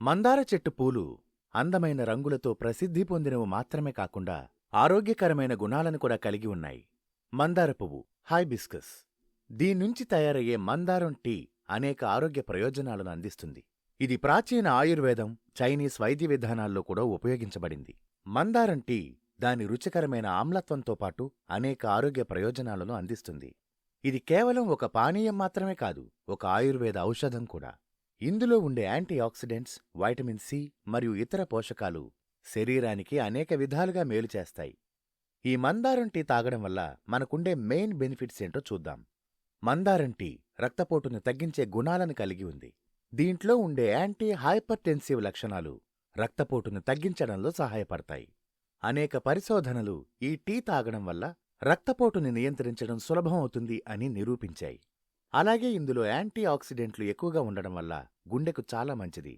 మందార చెట్టు పూలు అందమైన రంగులతో ప్రసిద్ధి పొందినవు మాత్రమే కాకుండా ఆరోగ్యకరమైన గుణాలను కూడా కలిగి ఉన్నాయి. మందార పువ్వు హైబిస్కస్. దీన్నుంచి తయారయ్యే మందారం టీ అనేక ఆరోగ్య ప్రయోజనాలను అందిస్తుంది. ఇది ప్రాచీన ఆయుర్వేదం చైనీస్ వైద్య విధానాల్లో కూడా ఉపయోగించబడింది. మందారం టీ దాని రుచికరమైన ఆమ్లత్వంతో పాటు అనేక ఆరోగ్య ప్రయోజనాలను అందిస్తుంది. ఇది కేవలం ఒక పానీయం మాత్రమే కాదు ఒక ఆయుర్వేద ఔషధం కూడా. ఇందులో ఉండే యాంటీ ఆక్సిడెంట్స్ వైటమిన్ సి మరియు ఇతర పోషకాలు శరీరానికి అనేక విధాలుగా మేలు చేస్తాయి. ఈ మందారం టీ తాగడం వల్ల మనకుండే మెయిన్ బెనిఫిట్స్ ఏంటో చూద్దాం. మందారం టీ రక్తపోటును తగ్గించే గుణాలను కలిగి ఉంది. దీంట్లో ఉండే యాంటీ హైపర్టెన్సివ్ లక్షణాలు రక్తపోటును తగ్గించడంలో సహాయపడతాయి. అనేక పరిశోధనలు ఈ టీ తాగడం వల్ల రక్తపోటుని నియంత్రించడం సులభమవుతుంది అని నిరూపించాయి. అలాగే ఇందులో యాంటీ ఆక్సిడెంట్లు ఎక్కువగా ఉండడం వల్ల గుండెకు చాలా మంచిది.